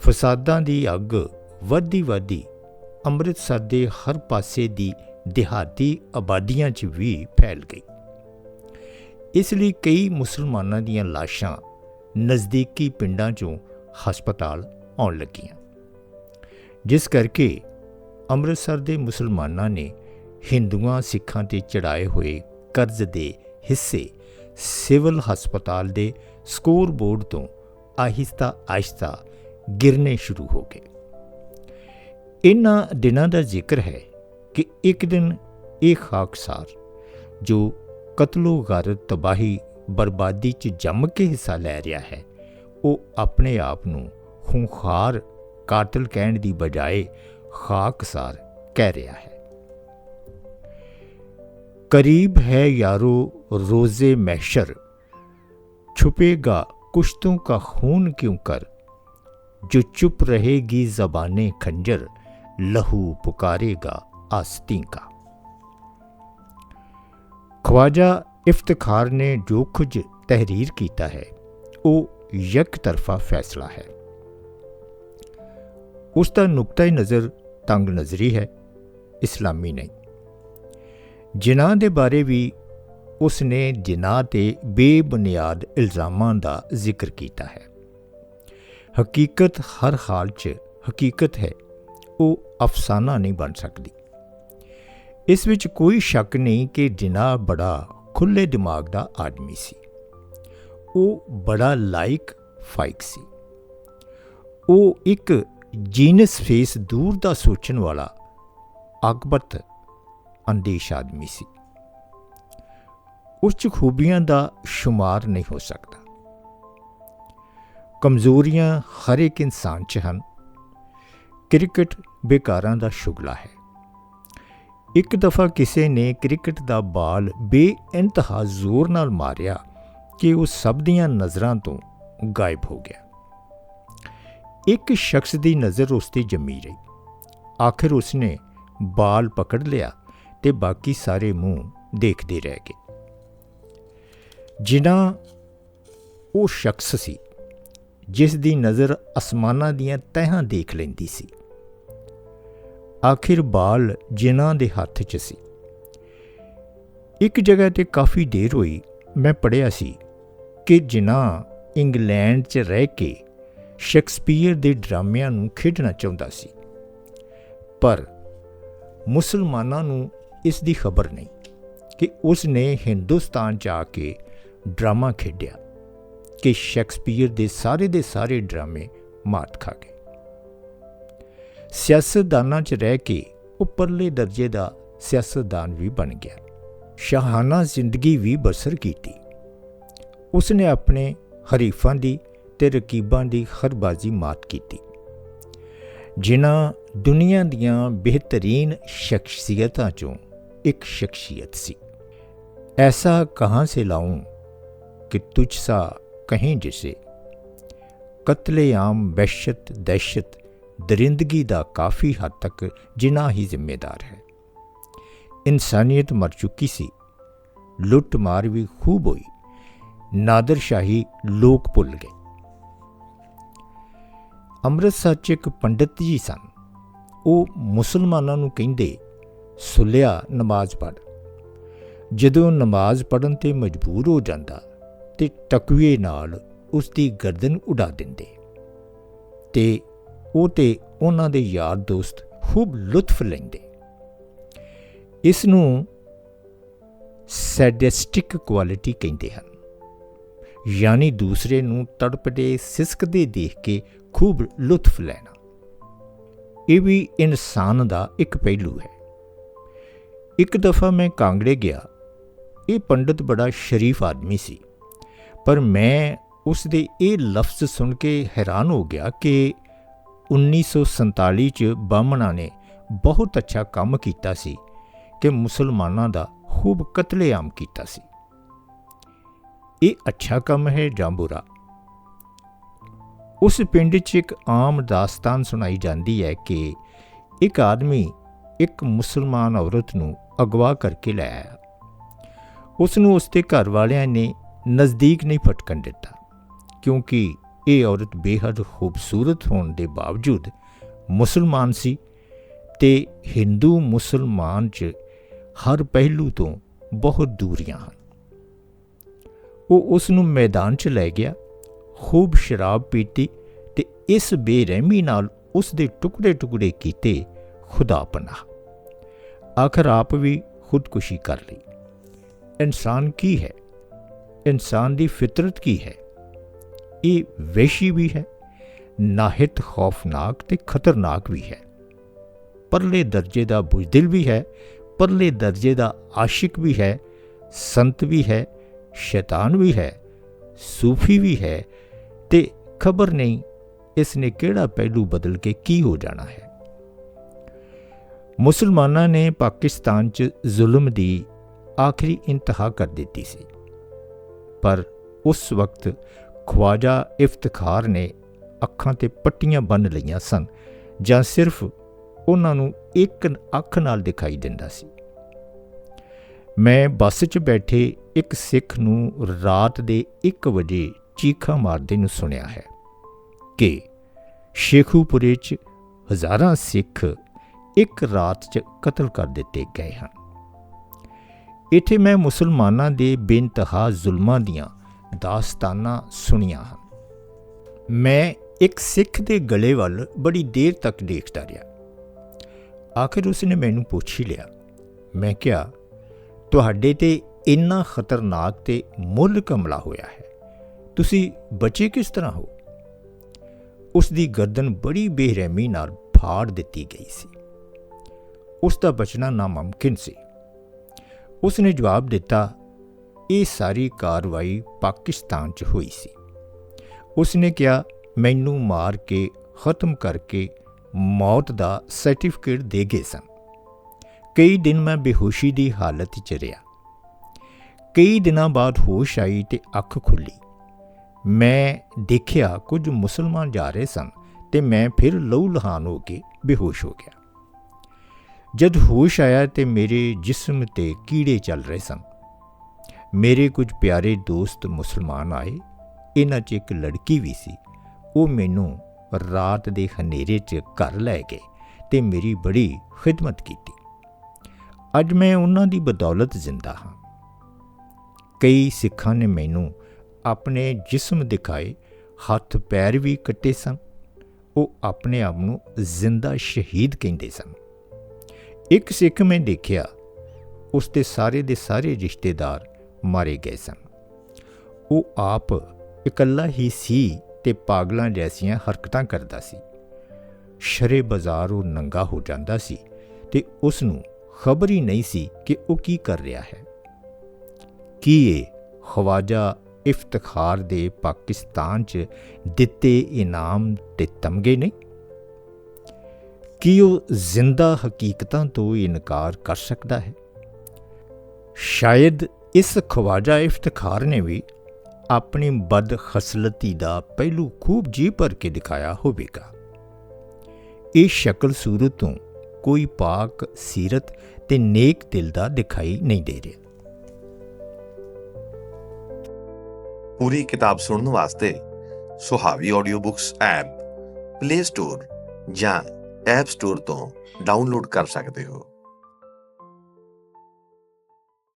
ਫਸਾਦਾਂ ਦੀ ਅੱਗ ਵੱਧਦੀ ਵੱਧਦੀ ਅੰਮ੍ਰਿਤਸਰ ਦੇ ਹਰ ਪਾਸੇ ਦੀ ਦਿਹਾਤੀ ਆਬਾਦੀਆਂ 'ਚ ਵੀ ਫੈਲ ਗਈ। ਇਸ ਲਈ ਕਈ ਮੁਸਲਮਾਨਾਂ ਦੀਆਂ ਲਾਸ਼ਾਂ ਨਜ਼ਦੀਕੀ ਪਿੰਡਾਂ 'ਚੋਂ ਹਸਪਤਾਲ ਆਉਣ ਲੱਗੀਆਂ। ਜਿਸ ਕਰਕੇ ਅੰਮ੍ਰਿਤਸਰ ਦੇ ਮੁਸਲਮਾਨਾਂ ਨੇ ਹਿੰਦੂਆਂ ਸਿੱਖਾਂ ਤੇ ਚੜਾਏ ਹੋਏ ਕਰਜ਼ ਦੇ ਹਿੱਸੇ ਸਿਵਲ ਹਸਪਤਾਲ ਦੇ ਸਕੋਰ ਬੋਰਡ ਤੋਂ ਆਹਿਸਤਾ ਆਹਿਸਤਾ ਗਿਰਨੇ ਸ਼ੁਰੂ ਹੋ ਗਏ। ਇਨ੍ਹਾਂ ਦਿਨਾਂ ਦਾ ਜ਼ਿਕਰ ਹੈ ਕਿ ਇੱਕ ਦਿਨ ਇਹ ਖਾਕਸਾਰ ਜੋ ਕਤਲੋ ਗਾਰਤ ਤਬਾਹੀ ਬਰਬਾਦੀ 'ਚ ਜੰਮ ਕੇ ਹਿੱਸਾ ਲੈ ਰਿਹਾ ਹੈ, ਉਹ ਆਪਣੇ ਆਪ ਨੂੰ ਖੂੰਖਾਰ ਕਾਤਲ ਕਹਿਣ ਦੀ ਬਜਾਏ ਖਾਕਸਾਰ ਕਹਿ ਰਿਹਾ ਹੈ। ਕਰੀਬ ਹੈ ਯਾਰੋ ਰੋਜ਼ੇ ਮਹਿਸ਼ਰ ਛੁਪੇਗਾ ਕੁਸ਼ਤੋਂ ਕਾ ਖੂਨ ਕਿਉਂ ਕਰ जो चुप रहेगी जबाने खंजर लहू पुकारेगा आस्ती का ख्वाजा इफ्तिखार ने जो कुछ तहरीर कीता है ਉਹ ਇੱਕ ਤਰਫਾ ਫੈਸਲਾ ਹੈ ਉਸ ਦਾ ਨੁਕਤਾ ਨਜ਼ਰ ਤੰਗ ਨਜ਼ਰੀ ਹੈ ਇਸਲਾਮੀ ਨਹੀਂ ਜਿਨ੍ਹਾਂ ਦੇ ਬਾਰੇ ਵੀ ਉਸ ਨੇ ਜਿਨ੍ਹਾਂ ਤੇ ਬੇਬੁਨਿਆਦ ਇਲਜ਼ਾਮਾਂ ਦਾ ਜ਼ਿਕਰ ਕੀਤਾ ਹੈ ਹਕੀਕਤ ਹਰ ਹਾਲ 'ਚ ਹਕੀਕਤ ਹੈ, ਉਹ ਅਫਸਾਨਾ ਨਹੀਂ ਬਣ ਸਕਦੀ। ਇਸ ਵਿੱਚ ਕੋਈ ਸ਼ੱਕ ਨਹੀਂ ਕਿ ਜਿਨ੍ਹਾਂ ਬੜਾ ਖੁੱਲੇ ਦਿਮਾਗ ਦਾ ਆਦਮੀ ਸੀ, ਉਹ ਬੜਾ ਲਾਇਕ ਫਾਈਕ ਸੀ। ਉਹ ਇੱਕ ਜੀਨਸ ਫੇਸ ਦੂਰ ਦਾ ਸੋਚਣ ਵਾਲਾ ਅਕਬਰਤ ਅੰਦੇਸ਼ ਆਦਮੀ ਸੀ। ਉਸ 'ਚ ਖੂਬੀਆਂ ਦਾ ਸ਼ੁਮਾਰ ਨਹੀਂ ਹੋ ਸਕਦਾ। ਕਮਜ਼ੋਰੀਆਂ ਹਰ ਇੱਕ ਇਨਸਾਨ 'ਚ ਹਨ। ਕ੍ਰਿਕਟ ਬੇਕਾਰਾਂ ਦਾ ਸ਼ੁਗਲਾ ਹੈ। ਇੱਕ ਦਫਾ ਕਿਸੇ ਨੇ ਕ੍ਰਿਕਟ ਦਾ ਬਾਲ ਬੇਇੰਤਹਾ ਜ਼ੋਰ ਨਾਲ ਮਾਰਿਆ ਕਿ ਉਹ ਸਭ ਦੀਆਂ ਨਜ਼ਰਾਂ ਤੋਂ ਗਾਇਬ ਹੋ ਗਿਆ। ਇੱਕ ਸ਼ਖਸ ਦੀ ਨਜ਼ਰ ਉਸ ਤੇ ਜੰਮੀ ਰਹੀ। ਆਖਿਰ ਉਸਨੇ ਬਾਲ ਪਕੜ ਲਿਆ ਤੇ ਬਾਕੀ ਸਾਰੇ ਮੂੰਹ ਦੇਖਦੇ ਰਹਿ ਗਏ। ਜਿਨ੍ਹਾਂ ਉਹ ਸ਼ਖਸ ਸੀ ਜਿਸ ਦੀ ਨਜ਼ਰ ਅਸਮਾਨਾਂ ਦੀਆਂ ਤਹਿਾਂ ਦੇਖ ਲੈਂਦੀ ਸੀ। ਆਖਿਰ ਬਾਲ ਜਿਨ੍ਹਾਂ ਦੇ ਹੱਥ 'ਚ ਸੀ। ਇੱਕ ਜਗ੍ਹਾ ਤੇ ਕਾਫੀ ਦੇਰ ਹੋਈ ਮੈਂ ਪੜਿਆ ਸੀ ਕਿ ਜਿਨ੍ਹਾਂ ਇੰਗਲੈਂਡ 'ਚ ਰਹਿ ਕੇ ਸ਼ੇਕਸਪੀਅਰ ਦੇ ਡਰਾਮਿਆਂ ਨੂੰ ਖੇਡਣਾ ਚਾਹੁੰਦਾ ਸੀ। ਪਰ ਮੁਸਲਮਾਨਾਂ ਨੂੰ ਇਸ ਦੀ ਖਬਰ ਨਹੀਂ ਕਿ ਉਸ ਨੇ ਹਿੰਦੁਸਤਾਨ 'ਚ ਆ ਕੇ ਡਰਾਮਾ ਖੇਡਿਆ। ਕਿ ਸ਼ੇਕਸਪੀਅਰ ਦੇ ਸਾਰੇ ਦੇ ਸਾਰੇ ਡਰਾਮੇ ਮਾਤ ਖਾ ਗਏ। ਸਿਆਸਤਦਾਨਾਂ 'ਚ ਰਹਿ ਕੇ ਉੱਪਰਲੇ ਦਰਜੇ ਦਾ ਸਿਆਸਤਦਾਨ ਵੀ ਬਣ ਗਿਆ। ਸ਼ਾਹਾਨਾ ਜ਼ਿੰਦਗੀ ਵੀ ਬਸਰ ਕੀਤੀ। ਉਸਨੇ ਆਪਣੇ ਹਰੀਫਾਂ ਦੀ ਤੇ ਰਕੀਬਾਂ ਦੀ ਖਰਬਾਜ਼ੀ ਮਾਤ ਕੀਤੀ। ਜਿਨ੍ਹਾਂ ਦੁਨੀਆ ਦੀਆਂ ਬਿਹਤਰੀਨ ਸ਼ਖਸੀਅਤਾਂ ਚੋਂ ਇੱਕ ਸ਼ਖਸੀਅਤ ਸੀ। ਐਸਾ ਕਹਾਂ ਸੇ ਲਾऊं ਕਿ ਤੁਝ ਸਾ ਕਹੀਂ ਜਿਸੇ। ਕਤਲੇਆਮ ਵਹਿਸ਼ਤ ਦਹਿਸ਼ਤ ਦਰਿੰਦਗੀ ਦਾ ਕਾਫੀ ਹੱਦ ਤੱਕ ਜਿਨਾ ਹੀ ਜ਼ਿੰਮੇਦਾਰ ਹੈ। ਇਨਸਾਨੀਅਤ ਮਰ ਚੁੱਕੀ ਸੀ। ਲੁੱਟ ਮਾਰ ਵੀ ਖੂਬ ਹੋਈ। ਨਾਦਰ ਸ਼ਾਹੀ ਲੋਕ ਭੁੱਲ ਗਏ। ਅੰਮ੍ਰਿਤਸਰ 'ਚ ਇੱਕ ਪੰਡਿਤ ਜੀ ਸਨ। ਉਹ ਮੁਸਲਮਾਨਾਂ ਨੂੰ ਕਹਿੰਦੇ, ਸੁਲਿਆ ਨਮਾਜ਼ ਪੜ ਜਦੋਂ ਨਮਾਜ਼ ਪੜਨ ਤੇ ਮਜਬੂਰ ਹੋ ਜਾਂਦਾ ਤੇ ਟਕਵੇ ਨਾਲ ਉਸ ਦੀ ਗਰਦਨ ਉਡਾ ਦਿੰਦੇ। ਤੇ ਉਹ ਤੇ ਉਹਨਾਂ ਦੇ ਯਾਰ ਦੋਸਤ ਖੂਬ ਲੁਤਫ ਲੈਂਦੇ। ਇਸ ਨੂੰ ਸੈਡਿਸਟਿਕ ਕੁਆਲਿਟੀ ਕਹਿੰਦੇ ਹਨ। ਯਾਨੀ ਦੂਸਰੇ ਨੂੰ ਤੜਪਦੇ, ਸਿਸਕਦੇ ਦੇਖ ਕੇ ਖੂਬ ਲੁਤਫ ਲੈਣਾ। ਇਹ ਵੀ ਇਨਸਾਨ ਦਾ ਇੱਕ ਪਹਿਲੂ ਹੈ। ਇੱਕ ਦਫਾ ਮੈਂ ਕਾਂਗੜੇ ਗਿਆ। ਇਹ ਪੰਡਤ ਬੜਾ ਸ਼ਰੀਫ ਆਦਮੀ ਸੀ। ਪਰ ਮੈਂ ਉਸ ਦੇ ਇਹ ਲਫ਼ਜ਼ ਸੁਣ ਕੇ ਹੈਰਾਨ ਹੋ ਗਿਆ ਕਿ 1947 ਚ ਬਾਮਣਾ ਨੇ ਬਹੁਤ ਅੱਛਾ ਕੰਮ ਕੀਤਾ ਸੀ ਕਿ ਮੁਸਲਮਾਨਾਂ ਦਾ ਖੂਬ ਕਤਲੇਆਮ ਕੀਤਾ ਸੀ। ਇਹ ਅੱਛਾ ਕੰਮ ਹੈ ਜਾਂ ਬੁਰਾ? ਉਸ ਪਿੰਡ 'ਚ ਇੱਕ ਆਮ ਦਾਸਤਾਨ ਸੁਣਾਈ ਜਾਂਦੀ ਹੈ ਕਿ ਇੱਕ ਆਦਮੀ ਇੱਕ ਮੁਸਲਮਾਨ ਔਰਤ ਨੂੰ ਅਗਵਾ ਕਰਕੇ ਲੈ ਆਇਆ। ਉਸ ਨੂੰ ਉਸ ਦੇ ਘਰ ਵਾਲਿਆਂ ਨੇ ਨਜ਼ਦੀਕ ਨਹੀਂ ਫਟਕਣ ਦਿੱਤਾ, ਕਿਉਂਕਿ ਇਹ ਔਰਤ ਬੇਹੱਦ ਖੂਬਸੂਰਤ ਹੋਣ ਦੇ ਬਾਵਜੂਦ ਮੁਸਲਮਾਨ ਸੀ ਤੇ ਹਿੰਦੂ ਮੁਸਲਮਾਨ 'ਚ ਹਰ ਪਹਿਲੂ ਤੋਂ ਬਹੁਤ ਦੂਰੀਆਂ ਹਨ। ਉਹ ਉਸ ਨੂੰ ਮੈਦਾਨ 'ਚ ਲੈ ਗਿਆ, ਖੂਬ ਸ਼ਰਾਬ ਪੀਤੀ ਤੇ ਇਸ ਬੇਰਹਿਮੀ ਨਾਲ ਉਸ ਦੇ ਟੁਕੜੇ ਟੁਕੜੇ ਕੀਤੇ ਖੁਦਾ ਪਨਾਹ। ਆਖਰ ਆਪ ਵੀ ਖੁਦਕੁਸ਼ੀ ਕਰ ਲਈ। ਇਨਸਾਨ ਕੀ ਹੈ? ਇਨਸਾਨ ਦੀ ਫਿਤਰਤ ਕੀ ਹੈ? ਇਹ ਵੈਸ਼ੀ ਵੀ ਹੈ, ਨਾਹਿਤ ਖੌਫਨਾਕ ਤੇ ਖਤਰਨਾਕ ਵੀ ਹੈ। ਪਰਲੇ ਦਰਜੇ ਦਾ ਬੁਝਦਿਲ ਵੀ ਹੈ, ਪਰਲੇ ਦਰਜੇ ਦਾ ਆਸ਼ਿਕ ਵੀ ਹੈ, ਸੰਤ ਵੀ ਹੈ, ਸ਼ੈਤਾਨ ਵੀ ਹੈ, ਸੂਫੀ ਵੀ ਹੈ ਤੇ ਖਬਰ ਨਹੀਂ, ਇਸ ਨੇ ਕਿਹੜਾ ਪਹਿਲੂ ਬਦਲ ਕੇ ਕੀ ਹੋ ਜਾਣਾ ਹੈ? ਮੁਸਲਮਾਨਾਂ ਨੇ ਪਾਕਿਸਤਾਨ 'ਚ ਜ਼ੁਲਮ ਦੀ ਆਖਰੀ ਇੰਤਹਾ ਕਰ ਦਿੱਤੀ ਸੀ। ਪਰ ਉਸ ਵਕਤ ਖਵਾਜਾ ਇਫਤਖਾਰ ਨੇ ਅੱਖਾਂ ਤੇ ਪੱਟੀਆਂ ਬੰਨ ਲਈਆਂ ਸਨ, ਜਾਂ ਸਿਰਫ ਉਹਨਾਂ ਨੂੰ ਇੱਕ ਅੱਖ ਨਾਲ ਦਿਖਾਈ ਦਿੰਦਾ ਸੀ। ਮੈਂ ਬੱਸ 'ਚ ਬੈਠੇ ਇੱਕ ਸਿੱਖ ਨੂੰ ਰਾਤ ਦੇ 1 ਵਜੇ ਚੀਖਾਂ ਮਾਰਦੇ ਨੂੰ ਸੁਣਿਆ ਹੈ ਕਿ ਸ਼ੇਖੂਪੁਰੇ 'ਚ ਹਜ਼ਾਰਾਂ ਸਿੱਖ ਇੱਕ ਰਾਤ 'ਚ ਕਤਲ ਕਰ ਦਿੱਤੇ ਗਏ ਹਨ। ਇੱਥੇ ਮੈਂ ਮੁਸਲਮਾਨਾਂ ਦੇ ਬੇਨਤਹਾ ਜ਼ੁਲਮਾਂ ਦੀਆਂ ਦਾਸਤਾਨਾਂ ਸੁਣੀਆਂ ਹਨ। ਮੈਂ ਇੱਕ ਸਿੱਖ ਦੇ ਗਲੇ ਵੱਲ ਬੜੀ ਦੇਰ ਤੱਕ ਦੇਖਦਾ ਰਿਹਾ। ਆਖਿਰ ਉਸਨੇ ਮੈਨੂੰ ਪੁੱਛ ਹੀ ਲਿਆ। ਮੈਂ ਕਿਹਾ, ਤੁਹਾਡੇ ਤੇ ਇੰਨਾ ਖਤਰਨਾਕ ਤੇ ਮੁਲਕ ਹਮਲਾ ਹੋਇਆ ਹੈ। ਤੁਸੀਂ ਬਚੇ ਕਿਸ ਤਰ੍ਹਾਂ ਹੋ? ਉਸ ਦੀ ਗਰਦਨ ਬੜੀ ਬੇਰਹਿਮੀ ਨਾਲ ਫਾੜ ਦਿੱਤੀ ਗਈ ਸੀ। ਉਸ ਦਾ ਬਚਣਾ ਨਾਮੁਮਕਿਨ ਸੀ। ਉਸ ਨੇ ਜਵਾਬ ਦਿੱਤਾ, ਇਹ ਸਾਰੀ ਕਾਰਵਾਈ ਪਾਕਿਸਤਾਨ 'ਚ ਹੋਈ ਸੀ। ਉਸ ਨੇ ਕਿਹਾ, ਮੈਨੂੰ ਮਾਰ ਕੇ ਖਤਮ ਕਰਕੇ ਮੌਤ ਦਾ ਸਰਟੀਫਿਕੇਟ ਦੇ ਗਏ ਸਨ। ਕਈ ਦਿਨ ਮੈਂ ਬੇਹੋਸ਼ੀ ਦੀ ਹਾਲਤ 'ਚ ਰਿਹਾ। ਕਈ ਦਿਨਾਂ ਬਾਅਦ ਹੋਸ਼ ਆਈ ਤੇ ਅੱਖ ਖੁੱਲੀ। ਮੈਂ ਦੇਖਿਆ ਕੁਝ ਮੁਸਲਮਾਨ ਜਾ ਰਹੇ ਸਨ ਤੇ ਮੈਂ ਫਿਰ ਲਹੂ ਲਹਾਨ ਹੋ ਕੇ ਬੇਹੋਸ਼ ਹੋ ਗਿਆ। ਜਦ ਹੋਸ਼ ਆਇਆ ਤੇ ਮੇਰੇ ਜਿਸਮ ਤੇ ਕੀੜੇ ਚੱਲ ਰਹੇ ਸਨ। ਮੇਰੇ ਕੁਝ ਪਿਆਰੇ ਦੋਸਤ ਮੁਸਲਮਾਨ ਆਏ। ਇਹਨਾਂ 'ਚ ਇੱਕ ਲੜਕੀ ਵੀ ਸੀ। ਉਹ ਮੈਨੂੰ ਰਾਤ ਦੇ ਹਨੇਰੇ 'ਚ ਘਰ ਲੈ ਗਏ ਤੇ ਮੇਰੀ ਬੜੀ ਖਿਦਮਤ ਕੀਤੀ। ਅੱਜ ਮੈਂ ਉਹਨਾਂ ਦੀ ਬਦੌਲਤ ਜ਼ਿੰਦਾ ਹਾਂ। ਕਈ ਸਿੱਖਾਂ ਨੇ ਮੈਨੂੰ ਆਪਣੇ ਜਿਸਮ ਦਿਖਾਏ, ਹੱਥ ਪੈਰ ਵੀ ਕੱਟੇ ਸਨ। ਉਹ ਆਪਣੇ ਆਪ ਨੂੰ ਜ਼ਿੰਦਾ ਸ਼ਹੀਦ ਕਹਿੰਦੇ ਸਨ। ਇੱਕ ਸਿੱਖ ਮੈਂ ਦੇਖਿਆ ਉਸ ਦੇ ਸਾਰੇ ਦੇ ਸਾਰੇ ਰਿਸ਼ਤੇਦਾਰ ਮਾਰੇ ਗਏ ਸਨ। ਉਹ ਆਪ ਇਕੱਲਾ ਹੀ ਸੀ ਤੇ ਪਾਗਲਾਂ ਜੈਸੀਆਂ ਹਰਕਤਾਂ ਕਰਦਾ ਸੀ। ਸ਼ਰੇ ਬਾਜ਼ਾਰ ਉਹ ਨੰਗਾ ਹੋ ਜਾਂਦਾ ਸੀ ਤੇ ਉਸ ਨੂੰ ਖਬਰ ਹੀ ਨਹੀਂ ਸੀ ਕਿ ਉਹ ਕੀ ਕਰ ਰਿਹਾ ਹੈ। ਕੀ ਇਹ ਖਵਾਜਾ ਇਫਤਖਾਰ ਦੇ ਪਾਕਿਸਤਾਨ 'ਚ ਦਿੱਤੇ ਇਨਾਮ ਤੇ ਤਮਗੇ ਨਹੀਂ? ਕੀ ਉਹ ਜ਼ਿੰਦਾ ਹਕੀਕਤਾਂ ਤੋਂ ਇਨਕਾਰ ਕਰ ਸਕਦਾ ਹੈ? ਸ਼ਾਇਦ ਇਸ ਖਵਾਜਾ ਇਫਤਖਾਰ ਨੇ ਵੀ ਆਪਣੀ ਬਦਖਸਲਤੀ ਦਾ ਪਹਿਲੂ ਖੂਬ ਜੀ ਭਰ ਕੇ ਦਿਖਾਇਆ ਹੋਵੇਗਾ। ਇਹ ਸ਼ਕਲ ਸੂਰਤ ਤੋਂ ਕੋਈ ਪਾਕ ਸੀਰਤ ਤੇ ਨੇਕ ਦਿਲ ਦਾ ਦਿਖਾਈ ਨਹੀਂ ਦੇ ਰਿਹਾ। ਪੂਰੀ ਕਿਤਾਬ ਸੁਣਨ ਵਾਸਤੇ ਸੁਹਾਵੀ audio books app play store ਜਾਂ ਐਪ ਸਟੋਰ ਤੋਂ ਡਾਊਨਲੋਡ ਕਰ ਸਕਦੇ ਹੋ।